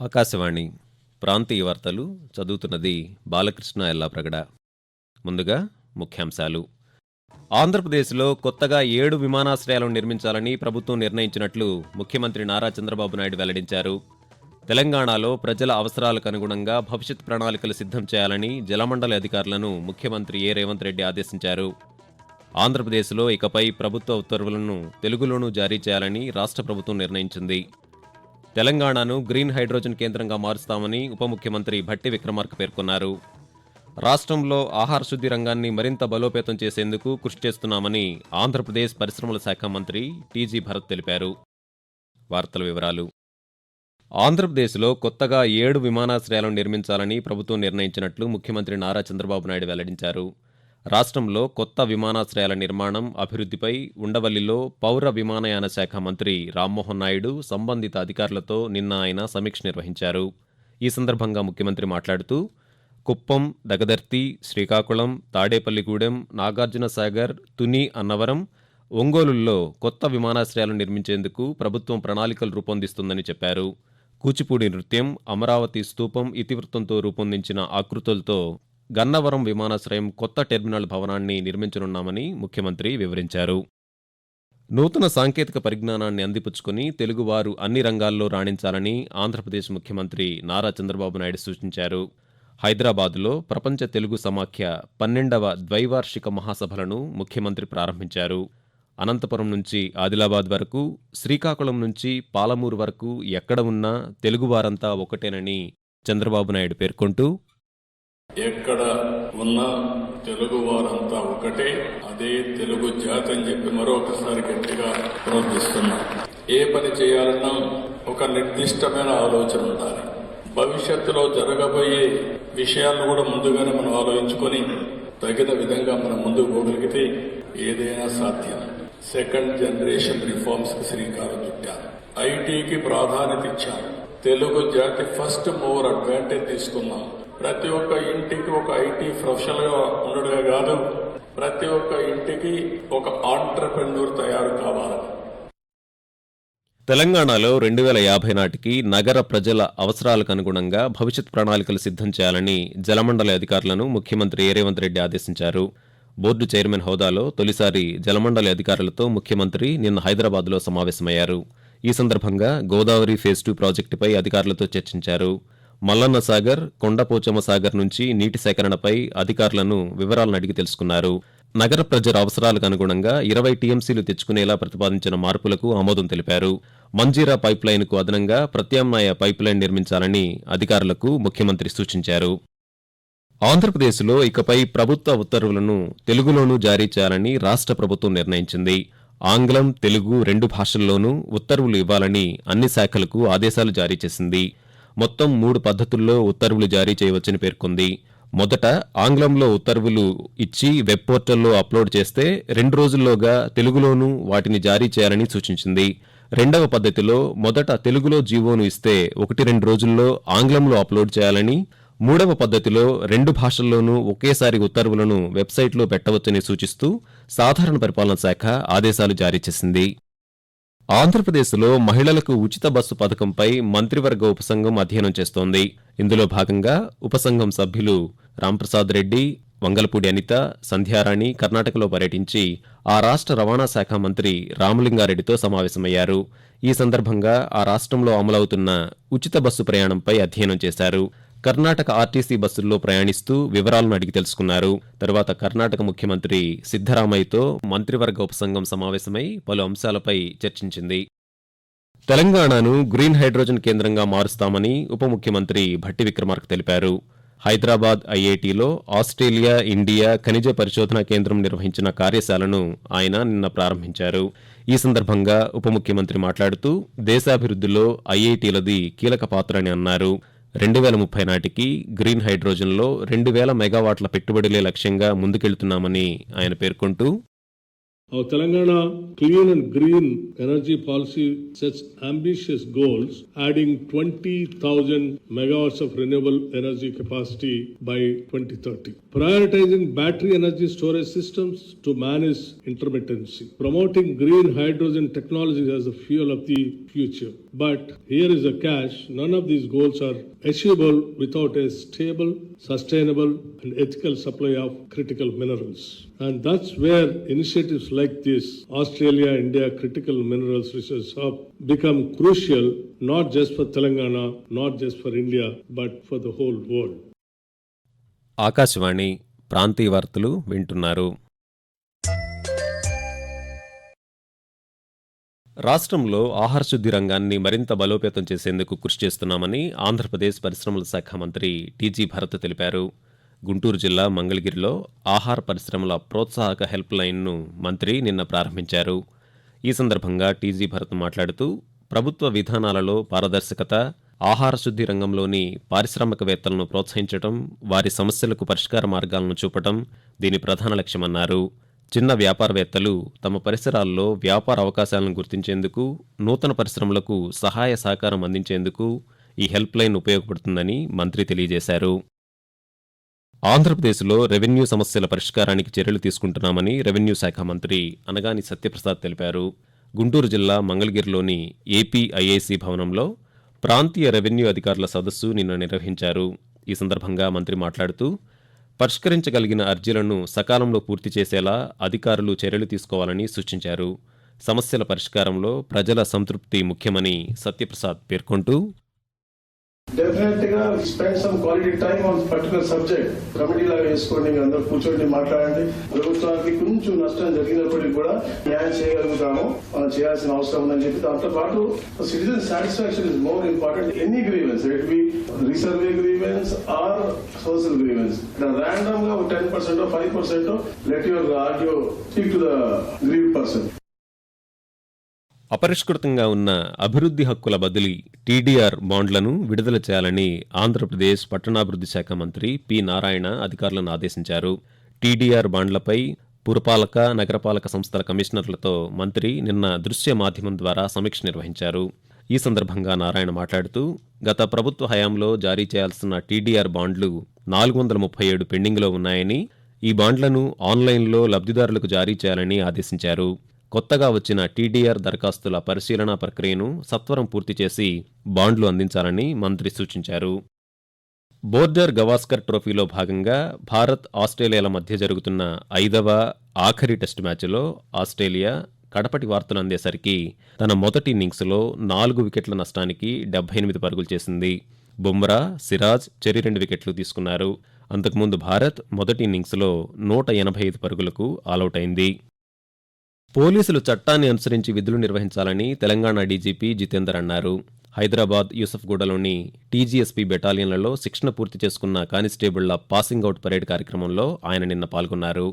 ఆకాశవాణి ప్రాంతీయ వార్తలు చదువుతున్నది బాలకృష్ణ ఎల్లాప్రగడ. ముందుగా ముఖ్యాంశాలు. ఆంధ్రప్రదేశ్లో కొత్తగా ఏడు విమానాశ్రయాలను నిర్మించాలని ప్రభుత్వం నిర్ణయించినట్లు ముఖ్యమంత్రి నారా చంద్రబాబు నాయుడు వెల్లడించారు. తెలంగాణలో ప్రజల అవసరాలకు అనుగుణంగా భవిష్యత్ ప్రణాళికలు సిద్ధం చేయాలని జలమండలి అధికారులను ముఖ్యమంత్రి ఏ. రేవంత్ రెడ్డి ఆదేశించారు. ఆంధ్రప్రదేశ్లో ఇకపై ప్రభుత్వ ఉత్తర్వులను తెలుగులోనూ జారీ చేయాలని రాష్ట్ర ప్రభుత్వం నిర్ణయించింది. తెలంగాణను గ్రీన్ హైడ్రోజన్ కేంద్రంగా మారుస్తామని ఉప ముఖ్యమంత్రి భట్టి విక్రమార్క పేర్కొన్నారు. రాష్ట్రంలో ఆహార శుద్ధి రంగాన్ని మరింత బలోపేతం చేసేందుకు కృషి చేస్తున్నామని ఆంధ్రప్రదేశ్ పరిశ్రమల శాఖ మంత్రి టీజీ భరత్ తెలిపారు. వార్తల వివరాలు. ఆంధ్రప్రదేశ్లో కొత్తగా ఏడు విమానాశ్రయాలను నిర్మించాలని ప్రభుత్వం నిర్ణయించినట్లు ముఖ్యమంత్రి నారా చంద్రబాబు నాయుడు వెల్లడించారు. రాష్ట్రంలో కొత్త విమానాశ్రయాల నిర్మాణం అభివృద్ధిపై ఉండవల్లిలో పౌర విమానయాన శాఖ మంత్రి రామ్మోహన్ నాయుడు సంబంధిత అధికారులతో నిన్న ఆయన సమీక్ష నిర్వహించారు. ఈ సందర్భంగా ముఖ్యమంత్రి మాట్లాడుతూ కుప్పం దగదర్తి శ్రీకాకుళం తాడేపల్లిగూడెం నాగార్జున సాగర్ తుని అన్నవరం ఒంగోలుల్లో కొత్త విమానాశ్రయాలు నిర్మించేందుకు ప్రభుత్వం ప్రణాళికలు రూపొందిస్తుందని చెప్పారు. కూచిపూడి నృత్యం అమరావతి స్తూపం ఇతివృత్తంతో రూపొందించిన ఆకృతులతో గన్నవరం విమానాశ్రయం కొత్త టెర్మినల్ భవనాన్ని నిర్మించనున్నామని ముఖ్యమంత్రి వివరించారు. నూతన సాంకేతిక పరిజ్ఞానాన్ని అందిపుచ్చుకుని తెలుగువారు అన్ని రంగాల్లో రాణించాలని ఆంధ్రప్రదేశ్ ముఖ్యమంత్రి నారా చంద్రబాబు నాయుడు సూచించారు. హైదరాబాదులో ప్రపంచ తెలుగు సమాఖ్య పన్నెండవ ద్వైవార్షిక మహాసభలను ముఖ్యమంత్రి ప్రారంభించారు. అనంతపురం నుంచి ఆదిలాబాద్ వరకు శ్రీకాకుళం నుంచి పాలమూరు వరకు ఎక్కడ ఉన్నా తెలుగువారంతా ఒకటేనని చంద్రబాబు నాయుడు పేర్కొంటూ ఎక్కడ ఉన్నా తెలుగు వారంతా ఒకటే అదే తెలుగు జాతి అని చెప్పి మరొకసారి గట్టిగా ప్రోత్సహిస్తున్నా ఏ పని చేయాలన్నా ఒక నిర్దిష్టమైన ఆలోచన ఉండాలి. భవిష్యత్తులో జరగబోయే విషయాలను కూడా ముందుగానే మనం ఆలోచించుకొని తగిన విధంగా మనం ముందుకు పోగలిగితే ఏదైనా సాధ్యం. సెకండ్ జనరేషన్ రిఫార్మ్స్కి శ్రీకారం చుట్టారు. ఐటీకి ప్రాధాన్యత ఇచ్చారు. తెలుగు జాతి ఫస్ట్ మూవర్ అడ్వాంటేజ్ తీసుకున్నాం. ప్రతి ఒక్క ఇంటికి ఒక ఐటీ ప్రొఫెషనల్గా ఉండడమే కాదు ప్రతి ఒక్క ఇంటికి ఒక ఆంటర్ప్రెన్యూర్ తయారు కావాలి. తెలంగాణలో రెండు వేల యాభై నాటికి నగర ప్రజల అవసరాలకు అనుగుణంగా భవిష్యత్ ప్రణాళికలు సిద్ధం చేయాలని జలమండలి అధికారులను ముఖ్యమంత్రి ఏ రేవంత్ రెడ్డి ఆదేశించారు. బోర్డు చైర్మన్ హోదాలో తొలిసారి జలమండలి అధికారులతో ముఖ్యమంత్రి నిన్న హైదరాబాద్లో సమావేశమయ్యారు. ఈ సందర్భంగా గోదావరి ఫేజ్ టూ ప్రాజెక్టుపై అధికారులతో చర్చించారు. మల్లన్న సాగర్ కొండపోచమ్మ సాగర్ నుంచి నీటి సేకరణపై అధికారులను వివరాలను అడిగి తెలుసుకున్నారు. నగర ప్రజల అవసరాలకు అనుగుణంగా ఇరవై టీఎంసీలు తెచ్చుకునేలా ప్రతిపాదించిన మార్పులకు ఆమోదం తెలిపారు. మంజీరా పైప్లైన్కు అదనంగా ప్రత్యామ్నాయ పైప్లైన్ నిర్మించాలని అధికారులకు ముఖ్యమంత్రి సూచించారు. ఆంధ్రప్రదేశ్లో ఇకపై ప్రభుత్వ ఉత్తర్వులను తెలుగులోనూ జారీ చేయాలని రాష్ట్ర ప్రభుత్వం నిర్ణయించింది. ఆంగ్లం తెలుగు రెండు భాషల్లోనూ ఉత్తర్వులు ఇవ్వాలని అన్ని శాఖలకు ఆదేశాలు జారీ చేసింది. మొత్తం మూడు పద్ధతుల్లో ఉత్తర్వులు జారీ చేయవచ్చని పేర్కొంది. మొదట ఆంగ్లంలో ఉత్తర్వులు ఇచ్చి వెబ్ పోర్టల్లో అప్లోడ్ చేస్తే రెండు రోజుల్లోగా తెలుగులోనూ వాటిని జారీ చేయాలని సూచించింది. రెండవ పద్ధతిలో మొదట తెలుగులో జీవోను ఇస్తే ఒకటి రెండు రోజుల్లో ఆంగ్లంలో అప్లోడ్ చేయాలని మూడవ పద్ధతిలో రెండు భాషల్లోనూ ఒకేసారి ఉత్తర్వులను వెబ్సైట్లో పెట్టవచ్చని సూచిస్తూ సాధారణ పరిపాలన శాఖ ఆదేశాలు జారీ చేసింది. ఆంధ్రప్రదేశ్లో మహిళలకు ఉచిత బస్సు పథకంపై మంత్రివర్గ ఉపసంఘం అధ్యయనం చేస్తోంది. ఇందులో భాగంగా ఉపసంఘం సభ్యులు రాంప్రసాద్ రెడ్డి వంగలపూడి అనిత సంధ్యారాణి కర్ణాటకలో పర్యటించి ఆ రాష్ట్ర రవాణా శాఖ మంత్రి రామలింగారెడ్డితో సమావేశమయ్యారు. ఈ సందర్భంగా ఆ రాష్ట్రంలో అమలవుతున్న ఉచిత బస్సు ప్రయాణంపై అధ్యయనం చేశారు. కర్ణాటక ఆర్టీసీ బస్సుల్లో ప్రయాణిస్తూ వివరాలను అడిగి తెలుసుకున్నారు. తర్వాత కర్ణాటక ముఖ్యమంత్రి సిద్దరామయ్యతో మంత్రివర్గ ఉపసంఘం సమావేశమై పలు అంశాలపై చర్చించింది. తెలంగాణను గ్రీన్ హైడ్రోజన్ కేంద్రంగా మారుస్తామని ఉప ముఖ్యమంత్రి భట్టి విక్రమార్క తెలిపారు. హైదరాబాద్ ఐఐటిలో ఆస్ట్రేలియా ఇండియా ఖనిజ పరిశోధనా కేంద్రం నిర్వహించిన కార్యశాలను ఆయన నిన్న ప్రారంభించారు. ఈ సందర్భంగా ఉప ముఖ్యమంత్రి మాట్లాడుతూ దేశాభివృద్ధిలో ఐఐటీలది కీలక పాత్ర అని అన్నారు. రెండు వేల ముప్పై నాటికి గ్రీన్ హైడ్రోజన్లో రెండు వేల మెగావాట్ల పెట్టుబడులే లక్ష్యంగా ముందుకెళ్తున్నామని ఆయన పేర్కొంటూ Our Telangana clean and green energy policy sets ambitious goals, adding 20,000 megawatts of renewable energy capacity by 2030. Prioritizing battery energy storage systems to manage intermittency. Promoting green hydrogen technology as a fuel of the future. But here is a catch none of these goals are achievable without a stable sustainable and ethical supply of critical minerals and that's where initiatives like this Australia India critical minerals resource of become crucial not just for Telangana not just for India but for the whole world Akashvani ప్రాంతీయ వార్తలు వింటున్నారు. రాష్ట్రంలో ఆహార శుద్ధి రంగాన్ని మరింత బలోపేతం చేసేందుకు కృషి చేస్తున్నామని ఆంధ్రప్రదేశ్ పరిశ్రమల శాఖ మంత్రి టీజీ భరత్ తెలిపారు. గుంటూరు జిల్లా మంగళగిరిలో ఆహార పరిశ్రమల ప్రోత్సాహక హెల్ప్ లైన్ను మంత్రి నిన్న ప్రారంభించారు. ఈ సందర్భంగా టీజీ భరత్ మాట్లాడుతూ ప్రభుత్వ విధానాలలో పారదర్శకత ఆహార శుద్ధి రంగంలోని పారిశ్రామికవేత్తలను ప్రోత్సహించడం వారి సమస్యలకు పరిష్కార మార్గాలను చూపటం దీని ప్రధాన లక్ష్యమన్నారు. చిన్న వ్యాపారవేత్తలు తమ పరిసరాల్లో వ్యాపార అవకాశాలను గుర్తించేందుకు నూతన పరిశ్రమలకు సహాయ సహకారం అందించేందుకు ఈ హెల్ప్ లైన్ ఉపయోగపడుతుందని మంత్రి తెలియజేశారు. ఆంధ్రప్రదేశ్లో రెవెన్యూ సమస్యల పరిష్కారానికి చర్యలు తీసుకుంటున్నామని రెవెన్యూ శాఖ మంత్రి అనగాని సత్యప్రసాద్ తెలిపారు. గుంటూరు జిల్లా మంగళగిరిలోని ఏపీ ఐఐసి భవనంలో ప్రాంతీయ రెవెన్యూ అధికారుల సదస్సు నిన్న నిర్వహించారు. ఈ సందర్భంగా మంత్రి మాట్లాడుతూ పరిష్కరించగలిగిన అర్జీలను సకాలంలో పూర్తి చేసేలా అధికారులు చర్యలు తీసుకోవాలని సూచించారు. సమస్యల పరిష్కారంలో ప్రజల సంతృప్తి ముఖ్యమని సత్యప్రసాద్ పేర్కొంటూ డెఫినెట్గా spend some quality time on particular subject committee లాగా వేసుకోండి అందరూ కూర్చోండి మాట్లాడండి. ప్రభుత్వానికి కొంచెం నష్టం జరిగినప్పటికీ కూడా న్యాయం చేయగలుగుతాము. మనం చేయాల్సిన అవసరం ఉందని చెప్పి దాంతో పాటు citizen satisfaction is more important any grievance it be resurvey grievance or social grievance ర్యాండమ్గా ten percent five percent let your audio speak to the grieve person అపరిష్కృతంగా ఉన్న అభివృద్ధి హక్కుల బదిలీ టీడీఆర్ బాండ్లను విడుదల చేయాలని ఆంధ్రప్రదేశ్ పట్టణాభివృద్ధి శాఖ మంత్రి పి నారాయణ అధికారులను ఆదేశించారు. టీడీఆర్ బాండ్లపై పురపాలక నగరపాలక సంస్థల కమిషనర్లతో మంత్రి నిన్న దృశ్య మాధ్యమం ద్వారా సమీక్ష నిర్వహించారు. ఈ సందర్భంగా నారాయణ మాట్లాడుతూ గత ప్రభుత్వ హయాంలో జారీ చేయాల్సిన టీడీఆర్ బాండ్లు నాలుగు వందల ముప్పై ఏడు పెండింగ్లో ఉన్నాయని ఈ బాండ్లను ఆన్లైన్లో లబ్ధిదారులకు జారీ చేయాలని ఆదేశించారు. కొత్తగా వచ్చిన టీడీఆర్ దరఖాస్తుల పరిశీలన ప్రక్రియను సత్వరం పూర్తి చేసి బాండ్లు అందించాలని మంత్రి సూచించారు. బోర్డర్ గవాస్కర్ ట్రోఫీలో భాగంగా భారత్ ఆస్ట్రేలియాల మధ్య జరుగుతున్న ఐదవ ఆఖరి టెస్టు మ్యాచ్లో ఆస్ట్రేలియా కడపటి వార్తలు అందేసరికి తన మొదటి ఇన్నింగ్స్లో నాలుగు వికెట్ల నష్టానికి డెబ్బై ఎనిమిది పరుగులు చేసింది. బుమ్రా సిరాజ్ చెరి రెండు వికెట్లు తీసుకున్నారు. అంతకుముందు భారత్ మొదటి ఇన్నింగ్స్లో నూట ఎనభై ఐదు పరుగులకు ఆలౌట్ అయింది. పోలీసులు చట్టాన్ని అనుసరించి విధులు నిర్వహించాలని తెలంగాణ డీజీపీ జితేందర్ అన్నారు. హైదరాబాద్ యూసఫ్గూడలోని టీజీఎస్పీ బెటాలియన్లలో శిక్షణ పూర్తి చేసుకున్న కానిస్టేబుళ్ళ పాసింగ్ అవుట్ పరేడ్ కార్యక్రమంలో ఆయన నిన్న పాల్గొన్నారు.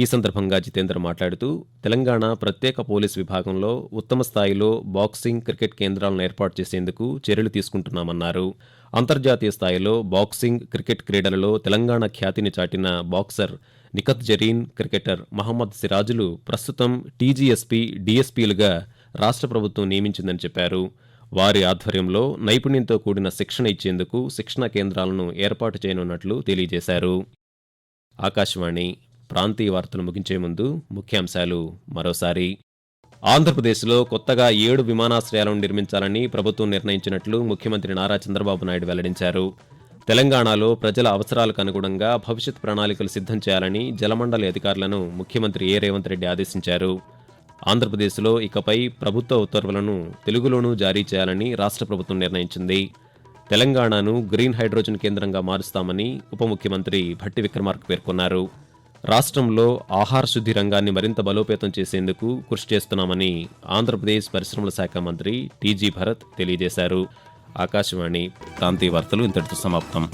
ఈ సందర్భంగా జితేందర్ మాట్లాడుతూ తెలంగాణ ప్రత్యేక పోలీస్ విభాగంలో ఉత్తమ స్థాయిలో బాక్సింగ్ క్రికెట్ కేంద్రాలను ఏర్పాటు చేసేందుకు చర్యలు తీసుకుంటున్నామన్నారు. అంతర్జాతీయ స్థాయిలో బాక్సింగ్ క్రికెట్ క్రీడలలో తెలంగాణ ఖ్యాతిని చాటిన బాక్సర్ నిఖత్ జరీన్ క్రికెటర్ మహమ్మద్ సిరాజులు ప్రస్తుతం టీజీఎస్పీ డిఎస్పీలుగా రాష్ట్ర ప్రభుత్వం నియమించిందని చెప్పారు. వారి ఆధ్వర్యంలో నైపుణ్యంతో కూడిన శిక్షణ ఇచ్చేందుకు శిక్షణ కేంద్రాలను ఏర్పాటు చేయనున్నట్లు తెలియజేశారు. ఆకాశవాణి ప్రాంతీయ వార్తలు ముగించే ముందు ముఖ్యాంశాలు మరోసారి. ఆంధ్రప్రదేశ్లో కొత్తగా ఏడు విమానాశ్రయాలను నిర్మించాలని ప్రభుత్వం నిర్ణయించినట్లు ముఖ్యమంత్రి నారా చంద్రబాబు నాయుడు వెల్లడించారు. తెలంగాణలో ప్రజల అవసరాలకు అనుగుణంగా భవిష్యత్ ప్రణాళికలు సిద్ధం చేయాలని జలమండలి అధికారులను ముఖ్యమంత్రి ఏ. రేవంత్ రెడ్డి ఆదేశించారు. ఆంధ్రప్రదేశ్లో ఇకపై ప్రభుత్వ ఉత్తర్వులను తెలుగులోనూ జారీ చేయాలని రాష్ట్ర ప్రభుత్వం నిర్ణయించింది. తెలంగాణను గ్రీన్ హైడ్రోజన్ కేంద్రంగా మారుస్తామని ఉప ముఖ్యమంత్రి భట్టి విక్రమార్క పేర్కొన్నారు. రాష్ట్రంలో ఆహార శుద్ధి రంగాన్ని మరింత బలోపేతం చేసేందుకు కృషి చేస్తున్నామని ఆంధ్రప్రదేశ్ పరిశ్రమల శాఖ మంత్రి టీజీ భరత్ తెలియజేశారు. ఆకాశవాణి ప్రాంతీయ వార్తలు ఇంతటితో సమాప్తం.